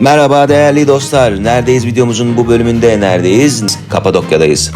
Merhaba değerli dostlar. Neredeyiz videomuzun bu bölümünde neredeyiz? Kapadokya'dayız.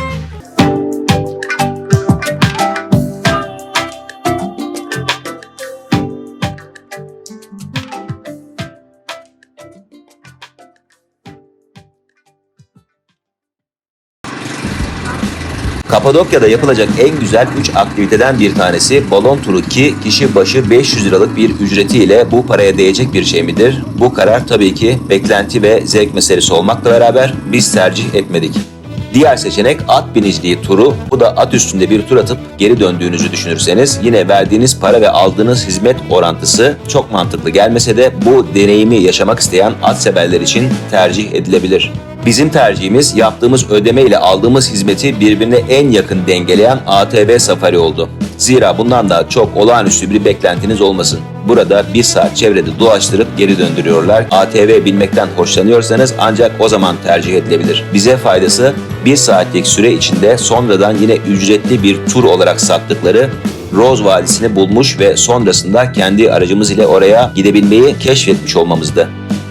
Kapadokya'da yapılacak en güzel 3 aktiviteden bir tanesi balon turu ki kişi başı 500 liralık bir ücretiyle bu paraya değecek bir şey midir? Bu karar tabii ki beklenti ve zevk meselesi olmakla beraber biz tercih etmedik. Diğer seçenek at biniciliği turu. Bu da at üstünde bir tur atıp geri döndüğünüzü düşünürseniz yine verdiğiniz para ve aldığınız hizmet orantısı çok mantıklı gelmese de bu deneyimi yaşamak isteyen at severler için tercih edilebilir. Bizim tercihimiz yaptığımız ödeme ile aldığımız hizmeti birbirine en yakın dengeleyen ATV safari oldu. Zira bundan da çok olağanüstü bir beklentiniz olmasın. Burada bir saat çevrede dolaştırıp geri döndürüyorlar. ATV binmekten hoşlanıyorsanız ancak o zaman tercih edilebilir. Bize faydası bir saatlik süre içinde sonradan yine ücretli bir tur olarak sattıkları Rose Vadisi'ni bulmuş ve sonrasında kendi aracımız ile oraya gidebilmeyi keşfetmiş olmamızdı.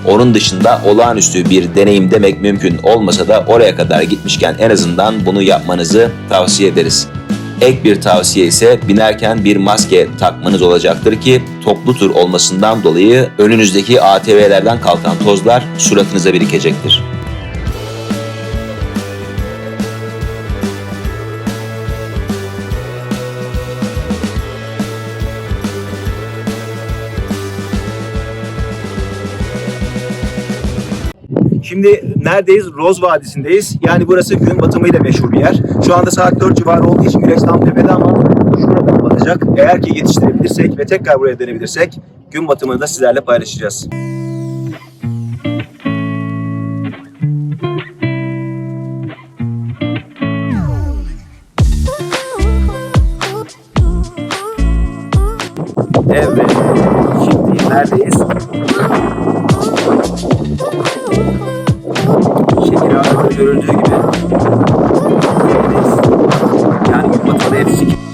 Onun dışında olağanüstü bir deneyim demek mümkün olmasa da oraya kadar gitmişken en azından bunu yapmanızı tavsiye ederiz. Ek bir tavsiye ise binerken bir maske takmanız olacaktır ki toplu tur olmasından dolayı önünüzdeki ATV'lerden kalkan tozlar suratınıza birikecektir. Şimdi neredeyiz? Roz Vadisi'ndeyiz. Yani burası gün batımıyla meşhur bir yer. Şu anda saat 4 civarı olduğu için güneş tam tepede ama şurada batacak. Eğer ki yetiştirebilirsek ve tekrar buraya dönebilirsek gün batımını da sizlerle paylaşacağız. Evet. Şimdi neredeyiz? Görüldüğü gibi. Yani gün batımına yetiştik.